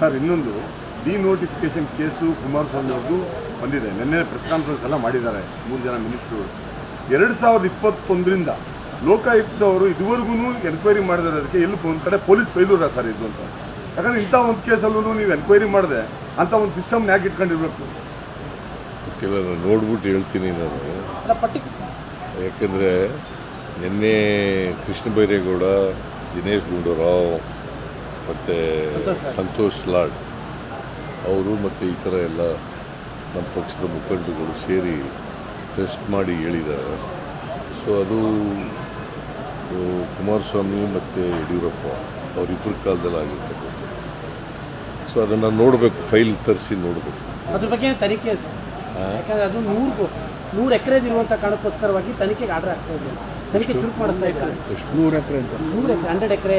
Sir ಇನ್ನೊಂದು D notification case Kumaraswamy ಅವ್ರದ್ದು ಬಂದಿದೆ. ನಿನ್ನೆ ಪ್ರೆಸ್ ಕಾನ್ಫರೆನ್ಸ್ ಎಲ್ಲ ಮಾಡಿದ್ದಾರೆ ಮೂರು ಜನ ಮಿನಿಸ್ಟ್ರು ಎರಡು ಸಾವಿರದ ಇಪ್ಪತ್ತೊಂದರಿಂದ ಲೋಕಾಯುಕ್ತವರು ಇದುವರೆಗೂ ಎನ್ಕ್ವೈರಿ ಅದಕ್ಕೆ ಎಲ್ಲಿ ಒಂದು ಕಡೆ ಪೊಲೀಸ್ ಫೈಲೂರ ಸರ್ ಇದು ಅಂತ. ಯಾಕಂದ್ರೆ ಇಂಥ ಒಂದು ಕೇಸಲ್ಲೂ ನೀವು ಎನ್ಕ್ವೈರಿ ಮಾಡಿದೆ ಅಂತ ಒಂದು ಸಿಸ್ಟಮ್ ಯಾಕೆ ಇಟ್ಕೊಂಡಿರ್ಬೇಕು. ಗೊತ್ತಿಲ್ಲ ನಾನು ನೋಡ್ಬಿಟ್ಟು ಹೇಳ್ತೀನಿ ನಾನು. ಯಾಕೆಂದರೆ ನಿನ್ನೆ ಕೃಷ್ಣ ಬೈರೇಗೌಡ ದಿನೇಶ್ ಗುಂಡೂರಾವ್ ಮತ್ತು ಸಂತೋಷ್ ಲಾಡ್ ಅವರು ಮತ್ತು ಈ ಥರ ಎಲ್ಲ ನಮ್ಮ ಪಕ್ಷದ ಮುಖಂಡರುಗಳು ಸೇರಿ ಟೆಸ್ಟ್ ಮಾಡಿ ಹೇಳಿದ್ದಾರೆ. ಸೊ ಅದು ಕುಮಾರಸ್ವಾಮಿ ಮತ್ತು ಯಡಿಯೂರಪ್ಪ ಅವರಿಬ್ಬರ ಕಾಲದಲ್ಲಿ ಆಗಿರ್ತಕ್ಕಂಥದ್ದು. ಸೊ ಅದನ್ನು ನೋಡಬೇಕು ಫೈಲ್ ತರಿಸಿ ನೋಡಬೇಕು. ಅದ್ರ ಬಗ್ಗೆ ತನಿಖೆ ಯಾಕಂದರೆ ಯಾಕಂದ್ರೆ ಅದು ನೂರು ನೂರು ಎಕರೆದಿರುವಂಥ ಕಾರಣಕ್ಕೋಸ್ಕರವಾಗಿ ತನಿಖೆಗೆ ಆರ್ಡರ್ ಆಗ್ತಾ ಇದೆ. ತನಿಖೆ ಚುರುಕು ಮಾಡ್ತಾ ಇದ್ದಾರೆ. ಎಷ್ಟು ನೂರು ಎಕರೆ ಅಂತ. ನೂರು ಎಕರೆ ಹಂಡ್ರೆಡ್ ಎಕರೆ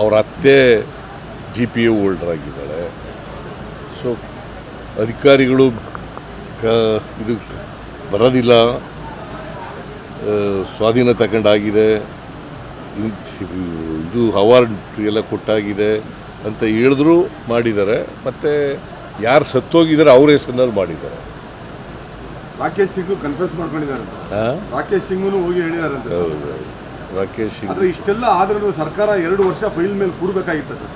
ಅವ್ರ ಅತ್ತೆ ಜಿ ಪಿ ಎ ಹೋಲ್ಡರ್ ಆಗಿದ್ದಾಳೆ. ಸೊ ಅಧಿಕಾರಿಗಳು ಕ ಇದು ಬರೋದಿಲ್ಲ. ಸ್ವಾಧೀನ ತಗೊಂಡಾಗಿದೆ. ಇದು ಅವಾರ್ಡ್ ಎಲ್ಲ ಕೊಟ್ಟಾಗಿದೆ ಅಂತ ಹೇಳಿದ್ರು ಮಾಡಿದ್ದಾರೆ. ಮತ್ತು ಯಾರು ಸತ್ತೋಗಿದ್ದಾರೆ ಅವ್ರ ಹೆಸರಿನಲ್ಲಿ ಮಾಡಿದ್ದಾರೆ. ರಾಕೇಶ್ ಸಿಂಗ್ ಕನ್ಫ್ಯೂಸ್ ಮಾಡ್ಕೊಂಡಿದ್ದಾರೆ? ರಾಕೇಶ್ ಸಿಂಗ್ ಹೋಗಿ ಹೇಳಿದ್ದಾರೆ ಹೌದು. ರಾಕೇಶ್ ಸಿಂಗ್ ಆದ್ರೆ ಇಷ್ಟೆಲ್ಲ ಆದ್ರೂ ಸರ್ಕಾರ ಎರಡು ವರ್ಷ ಫೈಲ್ ಮೇಲೆ ಕೂರ್ಬೇಕಾಗಿತ್ತ ಸರ್.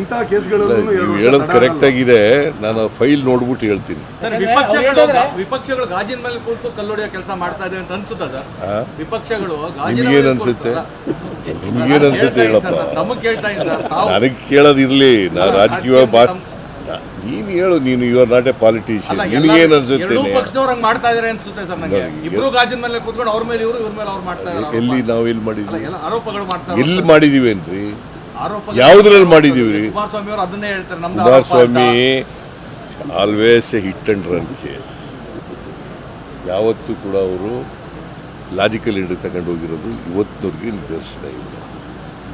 ಇಂಥ ಕೇಸ್ಗಳನ್ನು ನೀವು ಹೇಳೋದು ಕರೆಕ್ಟ್ ಆಗಿದೆ ನಾನು ಫೈಲ್ ನೋಡ್ಬಿಟ್ಟು ಹೇಳ್ತೀನಿ. ಸರ್ ವಿಪಕ್ಷಗಳು ವಿಪಕ್ಷಗಳು ಗಾಜಿನ ಮೇಲೆ ಕೂತು ಕಲ್ಲೊಡೆಯೋ ಕೆಲಸ ಮಾಡ್ತಾ ಇದೆ ಅಂತ ಅನ್ಸುತ್ತಾ ಸರ್ ವಿಪಕ್ಷಗಳು ನಿಮ್ಗೇನ್ ಅನ್ಸುತ್ತೆ? ನಿಮ್ಗೇನ್ ಅನ್ಸುತ್ತೆ ಹೇಳಪ್ಪ? ನನಗೆ ಕೇಳೋದಿರ್ಲಿ. ನಾ ರಾಜಕೀಯ ಬಾ ನೀನು ಹೇಳು ನೀನು you are not a politician ನಿನಗೆ ನಿನಗೇನು ಅನ್ಸುತ್ತೆ ಮಾಡ್ತಾ ಇದಾರೆ ಅನ್ಸುತ್ತೆ ಸರ್ ನಂಗೆ. ಇಬ್ರು ಗಾಜಿನ ಮೇಲೆ ಕೂತ್ಕೊಂಡು ಅವ್ರ ಮೇಲೆ ಇವರು ಇವ್ರ ಮೇಲೆ ಅವ್ರು ಮಾಡ್ತಾ ಇದಾರೆ ಎಲ್ಲಿ ನಾವು ಎಲ್ಲಿ ಮಾಡಿದ್ವಿ? ಎಲ್ಲ ಆರೋಪಗಳು ಮಾಡ್ತಾ ಎಲ್ಲಿ ಮಾಡಿದೀವೇನ್ರಿ ಏನ್ರಿ ಯಾವ್ದ್ರಲ್ಲಿ ಮಾಡಿದೀವಿ? ರೀ? ಕುಮಾರಸ್ವಾಮಿ ಅವರು ಅದನ್ನೇ ಹೇಳ್ತಾರೆ ನಮ್ಮ Kumaraswamy always a hit and run case ಯಾವತ್ತೂ ಕೂಡ ಅವರು ಲಾಜಿಕಲ್ ಹಿಡಿದು ತಗೊಂಡು ಹೋಗಿರೋದು ಇವತ್ತಿನವ್ರಿಗೆ ನಿದರ್ಶನ ಇಲ್ಲ.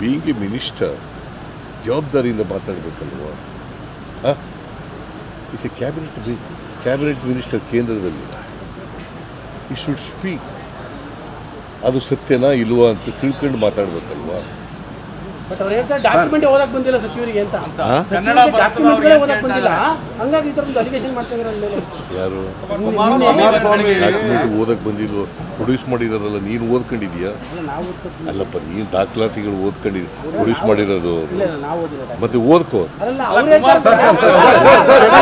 ಬೀಯಿಂಗ್ ಎ ಮಿನಿಸ್ಟರ್ ಜವಾಬ್ದಾರಿಯಿಂದ ಮಾತಾಡಬೇಕಲ್ವ? Is a cabinet cabinet minister ಕೇಂದ್ರದಲ್ಲಿ ಈ ಶುಡ್ ಸ್ಪೀಕ್ ಅದು ಸತ್ಯನಾ ಇಲ್ವಾ ಅಂತ ತಿಳ್ಕೊಂಡು ಮಾತಾಡ್ಬೇಕಲ್ವಾ? ಬಟ್ ಅವ್ರು ಹೇಳ್ತಾರೆ ಡಾಕ್ಯುಮೆಂಟ್ ಓದಕ್ ಬಂದಿಲ್ಲ ಸಚಿವರಿಗೆ ಅಂತ? ಕನ್ನಡ ಡಾಕ್ಯುಮೆಂಟ್ ಬರ್ತದವ್ರು ಓದಕ್ ಬಂದಿಲ್ಲ? ಹಂಗಾಗಿ ಈ ಥರ ಒಂದು ಅಲಿಗೇಷನ್ ಮಾಡ್ತಾ ಯಾರು ಡಾಕ್ಯುಮೆಂಟ್ ಓದಕ್ ಬಂದಿಲ್ವೋ ಪ್ರೊಡ್ಯೂಸ್ ಮಾಡಿದಾರಲ್ಲ ನೀನು ಓದ್ಕೊಂಡಿದ್ಯಾ ಅಲ್ಲಪ್ಪ ನೀನು ದಾಖಲಾತಿಗಳು ಓದ್ಕೊಂಡಿ ಪ್ರೊಡ್ಯೂಸ್ ಮಾಡಿರೋದು ಇಲ್ಲ ಇಲ್ಲ ಓದಿಲ್ಲ ಮತ್ತೆ ಓದ್ಕೋ